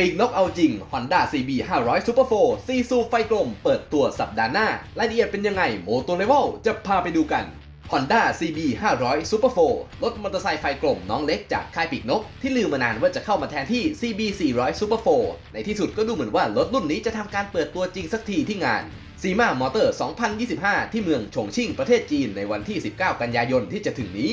ปีกนกเอาจริง Honda CB 500 Super 4 ซีซูไฟกลม เปิดตัวสัปดาห์หน้ารายละเอียดเป็นยังไงโมโตเลเวลจะพาไปดูกัน Honda CB 500 Super 4 รถมอเตอร์ไซค์ไฟกลมน้องเล็กจากค่ายปีกนก ที่ลืมมานานว่าจะเข้ามาแทนที่ CB 400 Super 4 ในที่สุดก็ดูเหมือนว่ารถรุ่นนี้จะทำการเปิดตัวจริงสักทีที่งานซีมามอเตอร์ 2025 ที่เมืองฉงชิ่งประเทศจีนในวันที่ 19 กันยายนที่จะถึงนี้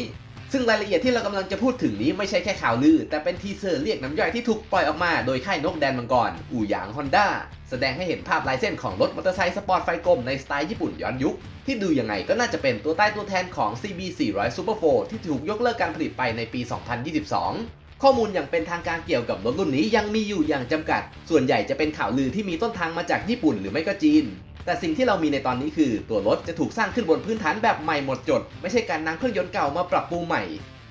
ซึ่งรายละเอียดที่เรากำลังจะพูดถึงนี้ไม่ใช่แค่ข่าวลือ แต่เป็นทีเซอร์เรียกน้ำย่อยที่ถูกปล่อยออกมาโดยค่ายนกแดนมังกร อู่หยางฮอนด้าแสดงให้เห็นภาพลายเส้นของรถมอเตอร์ไซค์สปอร์ตไฟกลมในสไตล์ญี่ปุ่นย้อนยุค ที่ดูยังไงก็น่าจะเป็นตัวใต้ตัวแทนของ CB 400 Super 4ที่ถูกยกเลิกการผลิตไปในปี 2022ข้อมูลอย่างเป็นทางการเกี่ยวกับรถรุ่นนี้ยังมีอยู่อย่างจำกัด ส่วนใหญ่จะเป็นข่าวลือที่มีต้นทางมาจากญี่ปุ่นหรือไม่ก็จีน แต่สิ่งที่เรามีในตอนนี้คือ ตัวรถจะถูกสร้างขึ้นบนพื้นฐานแบบใหม่หมดจด ไม่ใช่การนำเครื่องยนต์เก่ามาปรับปรุงใหม่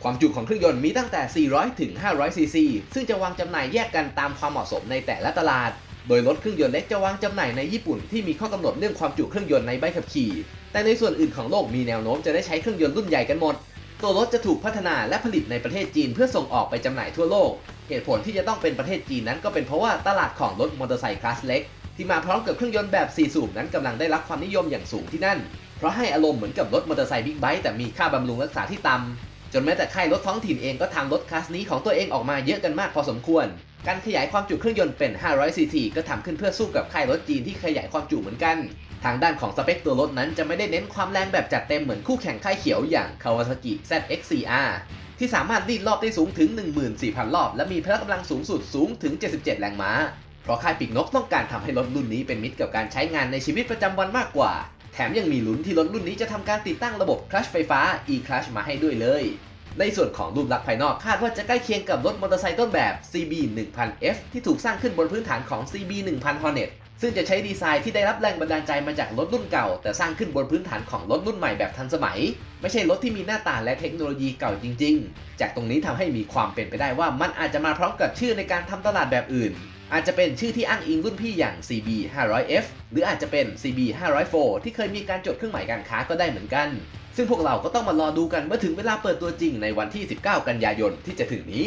ความจุของเครื่องยนต์มีตั้งแต่ 400 ถึง 500 ซีซี ซึ่งจะวางจำหน่ายแยกกันตามความเหมาะสมในแต่ละตลาด โดยรถเครื่องยนต์เล็กจะวางจำหน่ายในญี่ปุ่นที่มีข้อกำหนดเรื่องความจุเครื่องยนต์ในใบขับขี่ แต่ในส่วนอื่นของโลกมีแนวโน้มจะได้ใช้เครื่องยนต์รุ่นใหญ่กันหมดตัวรถจะถูกพัฒนาและผลิตในประเทศจีนเพื่อส่งออกไปจำหน่ายทั่วโลก เหตุผลที่จะต้องเป็นประเทศจีนนั้นก็เป็นเพราะว่าตลาดของรถมอเตอร์ไซค์คลาสเล็ก ที่มาพร้อมกับเครื่องยนต์แบบ 4 สูบนั้นกำลังได้รับความนิยมอย่างสูงที่นั่น เพราะให้อารมณ์เหมือนกับรถมอเตอร์ไซค์บิ๊กไบค์แต่มีค่าบำรุงรักษาที่ต่ำจนแม้แต่ค่ายรถท้องถิ่นเองก็ทำรถคลาสนี้ของตัวเองออกมาเยอะกันมากพอสมควร การขยายความจุเครื่องยนต์เป็น 500 ซีซีก็ทำขึ้นเพื่อสู้กับค่ายรถจีนที่ขยายความจุเหมือนกัน ทางด้านของสเปคตัวรถนั้นจะไม่ได้เน้นความแรงแบบจัดเต็มเหมือนคู่แข่งค่ายเขียวอย่าง Kawasaki ZX4R ที่สามารถรีดรอบได้สูงถึง 14,000 รอบ และมีพละกำลังสูงสุดสูงถึง 77 แรงม้า เพราะค่ายปีกนกต้องการทำให้รถรุ่นนี้เป็นมิตรกับการใช้งานในชีวิตประจำวันมากกว่า แถมยังมีลุ้นที่รถรุ่นนี้จะทำการติดตั้งระบบคลัชไฟฟ้า e-clutch มาให้ด้วยเลย ในส่วนของรูปลักษณ์ภายนอกคาดว่าจะใกล้เคียงกับรถมอเตอร์ไซค์ต้นแบบ CB 1000F ที่ถูกสร้างขึ้นบนพื้นฐานของ CB 1000 Hornet ซึ่งจะใช้ดีไซน์ที่ได้รับแรงบันดาลใจมาจากรถรุ่นเก่า แต่สร้างขึ้นบนพื้นฐานของรถรุ่นใหม่แบบทันสมัย ไม่ใช่รถที่มีหน้าตาและเทคโนโลยีเก่าจริง ๆ จากตรงนี้ทำให้มีความเป็นไปได้ว่ามันอาจจะมาพร้อมกับชื่อในการทำตลาดแบบอื่น อาจจะเป็นชื่อที่อ้างอิงรุ่นพี่อย่าง CB 500F หรืออาจจะเป็น CB 504ที่เคยมีการจดเครื่องหมายการค้าก็ได้เหมือนกัน ซึ่งพวกเราก็ต้องมารอดูกันเมื่อถึงเวลาเปิดตัวจริงในวันที่ 19 กันยายนที่จะถึงนี้